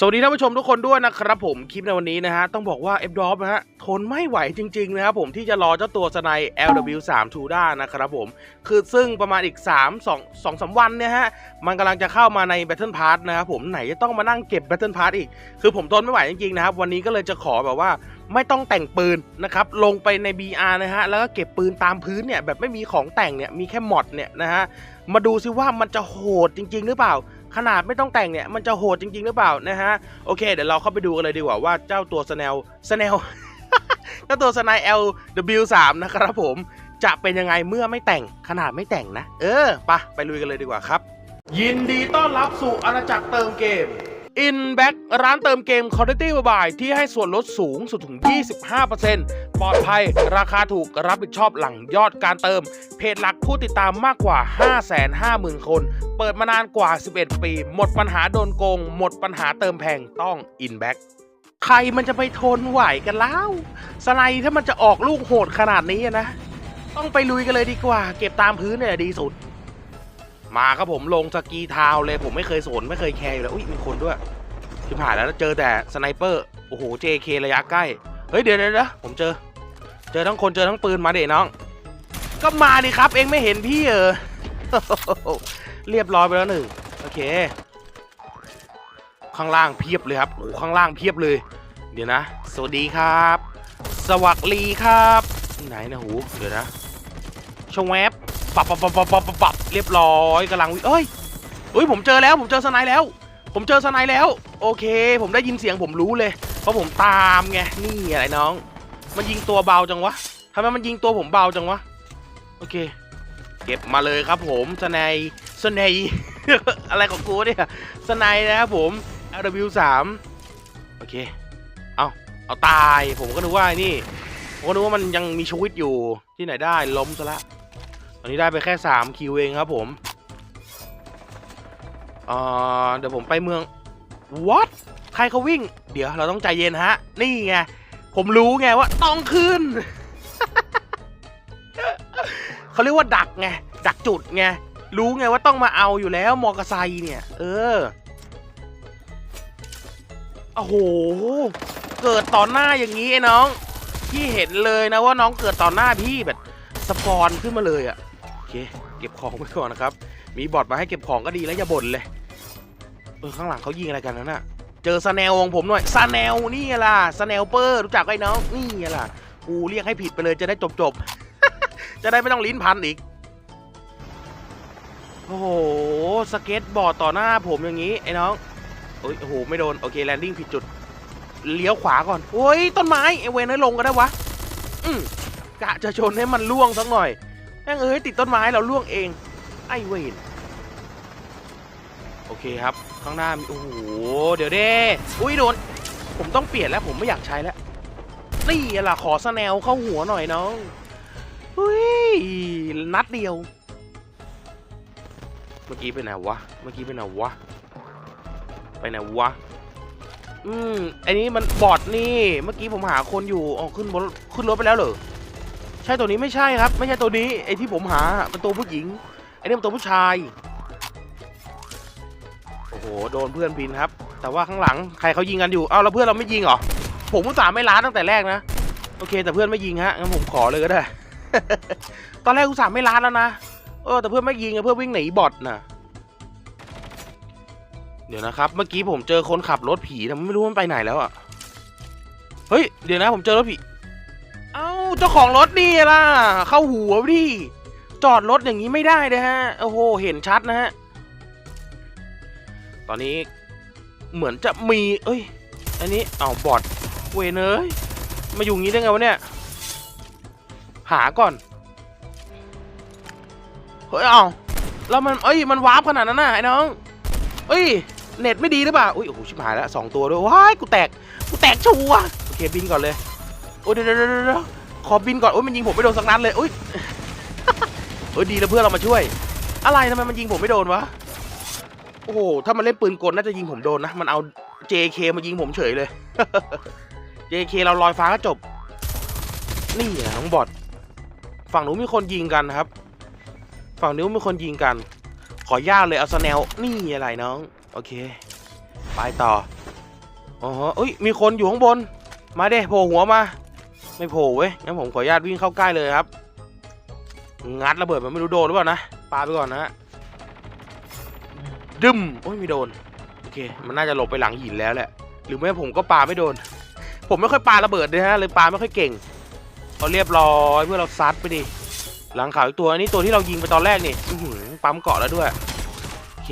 สวัสดีท่านผู้ชมทุกคนด้วยนะครับผมคลิปในวันนี้นะฮะ ต้องบอกว่า f d r o p นะฮะ ทนไม่ไหวจริง ๆ นะครับผมที่จะรอเจ้าตัวสไน LW3 t u d a นะครับผม คือซึ่งประมาณอีก 3 2 2 3 วันเนี่ยฮะ มันกำลังจะเข้ามาใน Battle Pass นะครับผมไหนจะต้องมานั่งเก็บ Battle Pass อีก คือผมทนไม่ไหวจริง ๆ นะครับ วันนี้ก็เลยจะขอแบบว่าไม่ต้องแต่งปืนนะครับ ลงไปใน BR นะฮะ แล้วก็เก็บปืนตามพื้นเนี่ยแบบไม่มีของแต่งเนี่ยมีแค่มอดเนี่ยนะฮะมาดูซิว่ามันจะโหดจริง ๆ หรือเปล่า ขนาดไม่ต้องแต่งเนี่ยมันจะโหดจริง ๆ หรือเปล่านะฮะโอเค เดี๋ยวเราเข้าไปดูกันเลยดีกว่าว่าเจ้าตัวสแนลสแนลเจ้าตัวสไน LW3 นะครับผมจะเป็นยังไงเมื่อไม่แต่งขนาดไม่แต่งนะ เออปะไปลุยกันเลยดีกว่าครับ ยินดีต้อนรับสู่อาณาจักรเติมเกม Inback ร้านเติมเกม Quality Mobile ที่ให้ส่วนลดสูงสุดถึง 25%ปลอดภัย ราคาถูกรับผิดชอบหลังยอดการเติม เพจหลักผู้ติดตามมากกว่า 550,000 คน เปิดมานานกว่า 11 ปี หมดปัญหาโดนโกง หมดปัญหาเติมแพงต้อง Inback ใครมันจะไปทนไหวกันแล้ว สไนถ้ามันจะออกลูกโหดขนาดนี้นะ ต้องไปลุยกันเลยดีกว่า เก็บตามพื้นเนี่ยดีสุด มาครับผมลงสกีทาวเลยผมไม่เคยสนไม่เคยแคร์อยู่แล้วอุ้ยมีคนด้วยที่ผ่านแล้วเจอแต่สไนเปอร์โอ้โห JK ระยะใกล้เฮ้ยเดี๋ยวเดี๋ยวผมเจอ เจอทั้งคนเจอทั้งปืนมาเด็น้อง ก็มาดิครับเองไม่เห็นพี่เออเรียบร้อยไปแล้วหนึ่งโอเค ข้างล่างเพียบเลยครับโอ้ข้างล่างเพียบเลย เดี๋ยวนะ สวัสดีครับ สวัสดีครับ ไหนนะหูเดี๋ยวนะชงแวบ ปับปับปับปับปับปับปบเรียบร้อยกำลังวิเอ้ยเอ้ยผมเจอแล้วผมเจอสไนแล้ว ผมเจอสไนแล้ว โอเค ผมได้ยินเสียงผมรู้เลย เพราะผมตามไงนี่อะไรน้อง มันยิงตัวเบาจังวะทำไมมันยิงตัวผมเบาจังวะโอเค เก็บมาเลยครับผมสไนสไนอะไรของกูเนี่ยสไนนะครับผม LW3 โอเคเอาเอาตายผมก็นึกว่านี่ผมก็นึกว่ามันยังมีชีวิตอยู่ที่ไหนได้ล้มซะละ อนนี้ได้ไปแค่3คิวเองครับผมเดี๋ยวผมไปเมือง what ใครเขาวิ่ง เดี๋ยวเราต้องใจเย็นฮะ นี่ไง ผมรู้ไงว่าต้องขึ้น เขาเรียกว่าดักไง ดักจุดไง รู้ไงว่าต้องมาเอาอยู่แล้วมอเตอร์ไซค์เนี่ย เออ โอ้โห เกิดต่อหน้าอย่างนี้ไอ้น้อง พี่เห็นเลยนะว่าน้องเกิดต่อหน้าพี่แบบสปอนขึ้นมาเลยอะ เคเก็บของไปก่อนนะครับ มีบอทมาให้เก็บของก็ดีแล้วอย่าบ่นเลย เออข้างหลังเขายิงอะไรกันนั่นน่ะ เจอสแนลของผมหน่อยสแนลนี่ล่ะสแนลเปอร์รู้จักไอ้น้องนี่ล่ะกูเรียกให้ผิดไปเลยจะได้จบจบจะได้ไม่ต้องลิ้นพันอีก โอ้โหสเก็ตบอร์ดต่อหน้าผมอย่างนี้ไอ้น้องโอ้ยโอ้โหไม่โดนโอเคแลนดิ้งผิดจุดเลี้ยวขวาก่อนโอ้ยต้นไม้ไอเวนให้ลงก็ได้วะอืมกะจะชนให้มันล่วงสักหน่อย แม่งเอ้ยติดต้นไม้เราล่วงเอง ไอเวนโอเคครับ ข้างหน้ามีโอ้โหเดี๋ยวเด้อุ้ยโดน ผมต้องเปลี่ยนแล้วผมไม่อยากใช้แล้วนี่ล่ะขอสแนลเข้าหัวหน่อยน้องอุ้ยนัดเดียว เมื่อกี้ไปไหนวะเมื่อกี้ไปไหนวะไปไหนวะอืมไอ้นี้มันบอดนี่ เมื่อกี้ผมหาคนอยู่อ๋อขึ้นบนขึ้นรถไปแล้วเหรอ ใช่ตัวนี้ไม่ใช่ครับ ไม่ใช่ตัวนี้ไอ้ที่ผมหาเป็นตัวผู้หญิงไอ้นี่มันตัวผู้ชายโอ้โหโดนเพื่อนบินครับ แต่ว่าข้างหลังใครเขายิงกันอยู่เอาแล้วเพื่อนเราไม่ยิงเหรอผมอุตส่าห์ไม่ล้าตั้งแต่แรกนะโอเค แต่เพื่อนไม่ยิงฮะงั้นผมขอเลยก็ได้ ตอนแรกอุตส่าห์ไม่ล้าแล้วนะเออแต่เพื่อนไม่ยิงเพื่อนวิ่งหนีบอทน่ะเดี๋ยวนะครับ เมื่อกี้ผมเจอคนขับรถผีแต่ไม่รู้มันไปไหนแล้วอะเฮ้ยเดี๋ยวนะผมเจอรถผี เจ้าของรถนี่ล่ะ เข้าหัวพี่จอดรถอย่างนี้ไม่ได้นะฮะ โอ้โห เห็นชัดนะฮะ ตอนนี้เหมือนจะมี เอ้ย อันนี้ เอาบอดเวเอ้ยมาอยู่งี้ได้ไงวะเนี่ย หาก่อน เฮ้ย เอาแล้วมัน เอ้ย มันวาร์ปขนาดนั้นน่ะไอ้น้อง เอ้ย เน็ตไม่ดีหรือเปล่า อุ้ย โอ้โห ชิบหายแล้วสองตัวด้วย ว้าย กูแตก กูแตกชัวร์โอเค บินก่อนเลย โอ้ยเดี๋ยวเดี๋ยวเดี๋ยวเดี๋ยว ขอบินก่อนโอ้ยมันยิงผมไม่โดนสักนัดเลยอุ้ยเอ้ยดีแล้วเพื่อนเรามาช่วย อะไรทำไมมันยิงผมไม่โดนวะโอ้โหถ้ามันเล่นปืนกลน่าจะยิงผมโดนนะมันเอา JK มายิงผมเฉยเลย JK เราลอยฟ้าก็จบ นี่แหละน้องบอดฝั่งนู้นมีคนยิงกันครับ ฝั่งนู้นมีคนยิงกัน ขอย่าตเลยเอาสแนลนี่อะไรน้อง โอเค ไปต่ออ๋อเอ้ยมีคนอยู่ข้างบน มาเด้โผล่หัวมา ไม่โผล่เว้ยงั้นผมขออนุญาตวิ่งเข้าใกล้เลยครับ งัดระเบิดมันไม่รู้โดนหรือเปล่านะปาไปก่อนนะฮะดึมโอ้ยไม่โดนโอเค มันน่าจะหลบไปหลังหินแล้วแหละ หรือไม่ผมก็ปาไม่โดน ผมไม่ค่อยปาระเบิดเลยฮะเลยปาไม่ค่อยเก่งเอาเรียบร้อยเพื่อเราซัดไปดิหลังขาวอีกตัวอันนี้ตัวที่เรายิงไปตอนแรกนี่อืปั๊มเกาะแล้วด้วยโอเค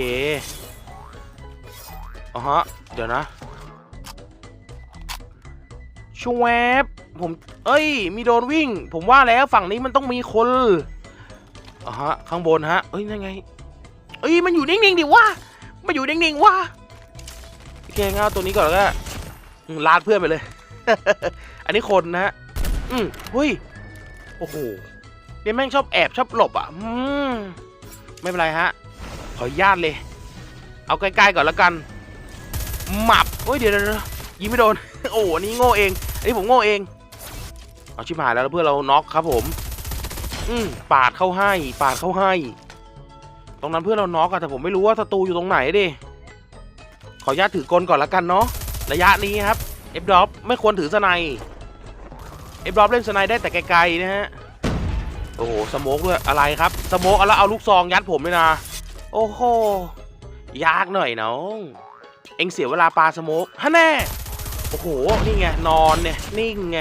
อ๋อฮะเดี๋ยวนะชวบ ผม เอ้ย มีโดนวิ่ง ผมว่าแล้วฝั่งนี้มันต้องมีคนอ๋อฮะ ข้างบนฮะเอ้ยนั่นไง เอ้ย มันอยู่นิ่งๆดิวะมันอยู่นิ่งๆวะโอเคงั้นเอาตัวนี้ก่อนแล้วก็ลาดเพื่อนไปเลย อันนี้คนนะฮะ อืมเฮ้ย โอ้โหเดี๋ยแม่งชอบแอบชอบหลบอะ อืม ไม่เป็นไรฮะ ขออนุญาตเลย เอาใกล้ๆก่อนแล้วกัน หมับโอ้ยเดี๋ยวเดี๋ยวยิงไม่โดน โอ้โหนนี้โง่เอง อันนี้ผมโง่เอง เอาชิบหายแล้วเพื่อนเราน็อกครับผม อืมปาดเข้าให้ ปาดเข้าให้ ตรงนั้นเพื่อนเราน็อกอะแต่ผมไม่รู้ว่าศัตรูอยู่ตรงไหนดิ ขออนุญาตถือกลก่อนละกันเนาะ ระยะนี้ครับ เอฟดอปไม่ควรถือสไนเอฟดอปเล่นสไนได้แต่ไกลๆนะฮะ โอ้โห สโมกด้วยอะไรครับ สโมกเอาแล้วเอาลูกซองยัดผมเลยนะ โอ้โห ยากหน่อยน้อง เอ็งเสียเวลาปาสโมกฮะแน่ โอ้โห นี่ไง นอนเนี่ย นิ่งไง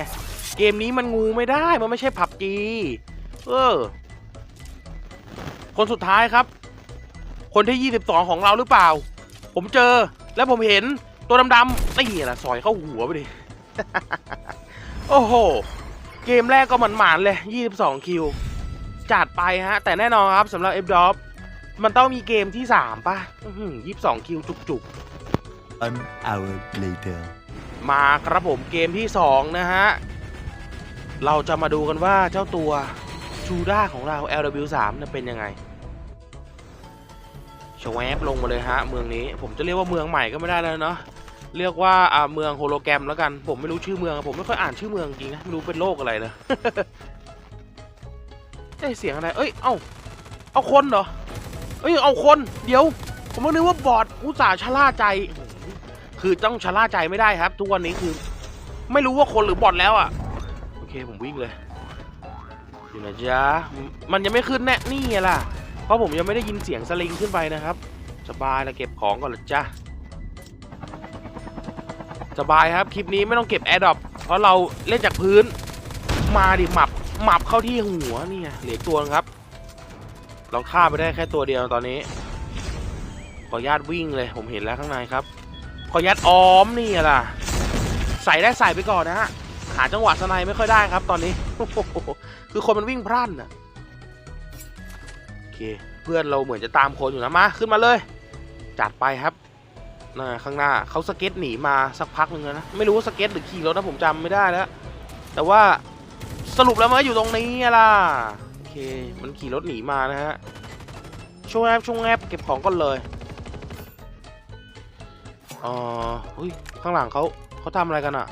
เกมนี้มันงูไม่ได้ มันไม่ใช่ผับจีเออ คนสุดท้ายครับ คนที่ 22 ของเราหรือเปล่า ผมเจอ แล้วผมเห็นตัวดำๆนี่แหละสอยเข้าหัวไปดิ โอ้โห เกมแรกก็หมันๆเลย 22 คิว จัดไปฮะ แต่แน่นอนครับสำหรับ f d o p มันต้องมีเกมที่ 3 ป่ะอื้อหือ22คิวจุก One hour later. ๆมาครับผมเกมที่ 2 นะฮะ เราจะมาดูกันว่าเจ้าตัวชูด้าของเรา LW3 จะเป็นยังไงชวบลงมาเลยฮะเมืองนี้ผมจะเรียกว่าเมืองใหม่ก็ไม่ได้แล้วเนาะเรียกว่าอ่าเมืองโฮโลแกรมแล้วกัน ผมไม่รู้ชื่อเมือง ผมไม่ค่อยอ่านชื่อเมืองจริงนะไม่รู้เป็นโรคอะไรเลยเอ้ยเสียงอะไร เอ้ย เอ้า เอาคนเหรอ เอ้ย เอาคน เดี๋ยว ผมก็นึกว่าบอดอุตส่าห์ชะล่าใจ คือต้องชะล่าใจไม่ได้ครับ ทุกวันนี้คือ ไม่รู้ว่าคนหรือบอดแล้วอะ เคผมวิ่งเลยอยู่นะจ๊ะมันยังไม่ขึ้นแน่นี่ล่ะ เพราะผมยังไม่ได้ยินเสียงสลิงขึ้นไปนะครับ สบายล้วเก็บของก่อนละจ้ะสบายครับคลิปนี้ไม่ต้องเก็บแอร์ดรอปเพราะเราเล่นจากพื้น มาดิหมับหมับเข้าที่หัวนี่เหลืออกตัวครับ เราฆ่าไปได้แค่ตัวเดียวตอนนี้ ขอญาตวิ่งเลยผมเห็นแล้วข้างในครับ ขอญาตออมนี่ล่ะ ใส่ได้ใส่ไปก่อนนะฮะ หาจังหวะสไนไม่ค่อยได้ครับตอนนี้คือคนมันวิ่งพรั่นอะโอเคเพื่อนเราเหมือนจะตามคนอยู่นะมาขึ้นมาเลย จัดไปครับน่าข้างหน้าเขาสเก็ตหนีมาสักพักหนึ่งแล้วนะไม่รู้ว่าสเก็ตหรือขี่รถนะผมจำไม่ได้แล้วแต่ว่าสรุปแล้วมันอยู่ตรงนี้ล่ะโอเคมันขี่รถหนีมานะฮะช่วงแอบช่วงแอบเก็บของก่อนเลยอ๋ออุ้ยข้างหลังเขาเขาทำอะไรกันอะ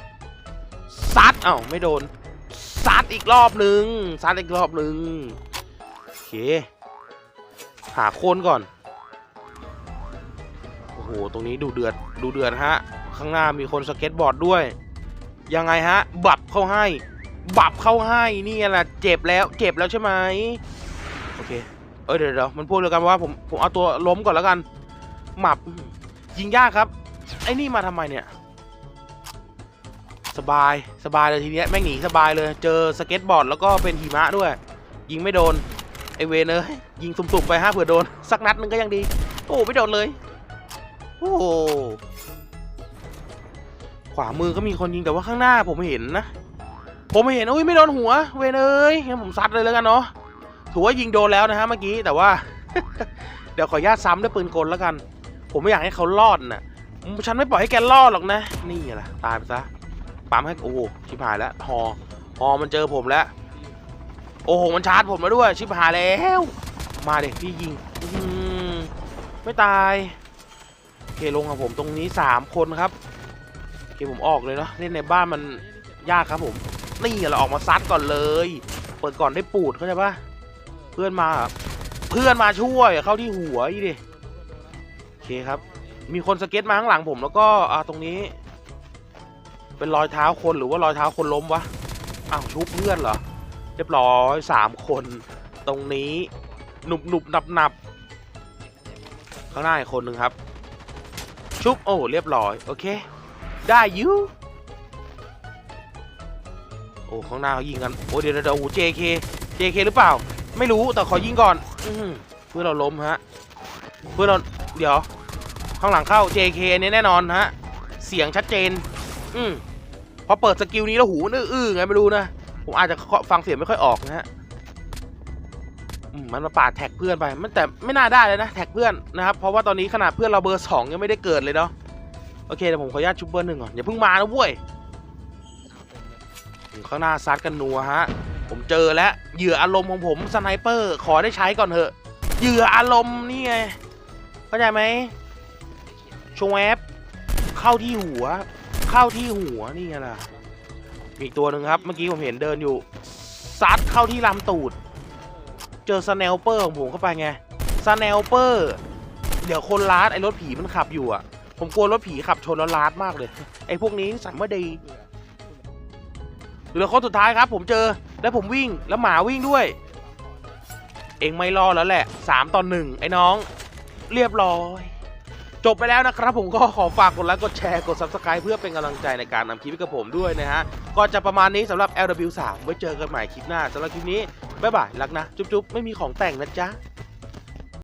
ซัดเอ้าไม่โดนซัดอีกรอบหนึ่งซัดอีกรอบหนึ่งโอเค หาโคนก่อน โอ้โห ตรงนี้ดูเดือดดูเดือดฮะ ข้างหน้ามีคนสเก็ตบอร์ดด้วย ยังไงฮะ บับเข้าให้ บับเข้าให้นี่แหละเจ็บแล้วเจ็บแล้วใช่ไหมโอเค เอ้ยเดี๋ยวเดี๋ยวมันพูดเลยกันว่าผมผมเอาตัวล้มก่อนแล้วกันหมับยิงยากครับ ไอ้นี่มาทำไมเนี่ย สบายสบายเลยทีเนี้ยแม่งหนีสบายเลย เจอสเก็ตบอร์ดแล้วก็เป็นหิมะด้วย ยิงไม่โดนไอเวนเอ้ยยิงสุ่มๆไปฮะเผื่อโดน สักนัดหนึงก็ยังดี โอ้ไม่โดนเลย โอ้ขวามือก็มีคนยิงแต่ว่าข้างหน้าผมเห็นนะ ผมเห็นอุ้ยไม่โดนหัว เวนเอ้ยงั้นผมซัดเลยแล้วกันเนาะถือว่ายิงโดนแล้วนะฮะเมื่อกี้แต่ว่า เดี๋ยวขออนุญาตซ้ำด้วยปืนกลแล้วกัน ผมไม่อยากให้เขารอดน่ะฉันไม่ปล่อยให้แกรอดหรอกนะ นี่แหละตายไปซะ ปั๊มให้โอ้ชิบหายแล้วฮอฮอมันเจอผมแล้ว โอ้โหมันชาร์จผมมาด้วย ชิบหายแล้ว มาเด็กพี่ยิงไม่ตายโอเคลงกับผมตรงนี้สามคนครับโอเคผมออกเลยเนาะเล่นในบ้านมันยากครับผมนี่เราออกมาซัดก่อนเลย เปิดก่อนได้ปูดเข้าใจปะเพื่อนมาครับเพื่อนมาช่วยเข้าที่หัวอีดิโอเคครับ มีคนสเก็ตมาข้างหลังผมแล้วก็อ่าตรงนี้ เป็นรอยเท้าคนหรือว่ารอยเท้าคนล้มวะอ้าวชุบเพื่อนเหรอเรียบร้อยสามคนตรงนี้หนุบหนุบหนับหนับข้างหน้าอีกคนหนึ่งครับ ชุบโอ้เรียบร้อยโอเค ได้ยูโอ้ข้างหน้าเขายิงกันโอ้เดี๋ยวเดี๋ยวเดี๋ยวโอ้ JK JK หรือเปล่า ไม่รู้แต่ขอยิงก่อนอืเพื่อเราล้มฮะเพื่อเราเดี๋ยว ข้างหลังเข้า JK เนี่ยแน่นอนฮะ เสียงชัดเจน อืม พอเปิดสกิลนี้แล้วหูมันอื้อๆไงไม่รู้นะ ผมอาจจะฟังเสียงไม่ค่อยออกนะฮะมันมาปาดแท็กเพื่อนไป มันแต่ไม่น่าได้เลยนะแท็กเพื่อนนะครับ เพราะว่าตอนนี้ขนาดเพื่อนเราเบอร์สองยังไม่ได้เกิดเลยเนาะ โอเคเดี๋ยวผมขออนุญาตชุบเบอร์หนึ่งก่อนอย่าเพิ่งมานะเว้ยข้างหน้าซัดกันนัวฮะ ผมเจอแล้วเหยื่ออารมณ์ของผมสไนเปอร์ขอได้ใช้ก่อนเถอะเหยื่ออารมณ์นี่ไงเข้าใจไหมชงแอปเข้าที่หัว เข้าที่หัวนี่ไงล่ะ มีอีกตัวหนึ่งครับ เมื่อกี้ผมเห็นเดินอยู่ ซัดเข้าที่ลำตูด เจอสแนลเปอร์ของผมเข้าไปไง สแนลเปอร์ เดี๋ยวคนลาดไอ้รถผีมันขับอยู่อะ ผมกลัวรถผีขับชนแล้วลาดมากเลย ไอ้พวกนี้สัมไม่ดีเหลือคนสุดท้ายครับ ผมเจอ แล้วผมวิ่ง แล้วหมาวิ่งด้วย เองไม่รอแล้วแหละสามต่อหนึ่งไอ้น้อง เรียบร้อย จบไปแล้วนะครับผมก็ขอฝากกดไลค์กดแชร์กด subscribe เพื่อเป็นกำลังใจในการนำคลิปให้กับผมด้วยนะฮะ ก็จะประมาณนี้สำหรับ LW3 ไว้เจอกันใหม่คลิปหน้าสำหรับคลิปนี้บ๊ายบายรักนะ จุ๊บๆ ไม่มีของแต่งนะจ๊ะ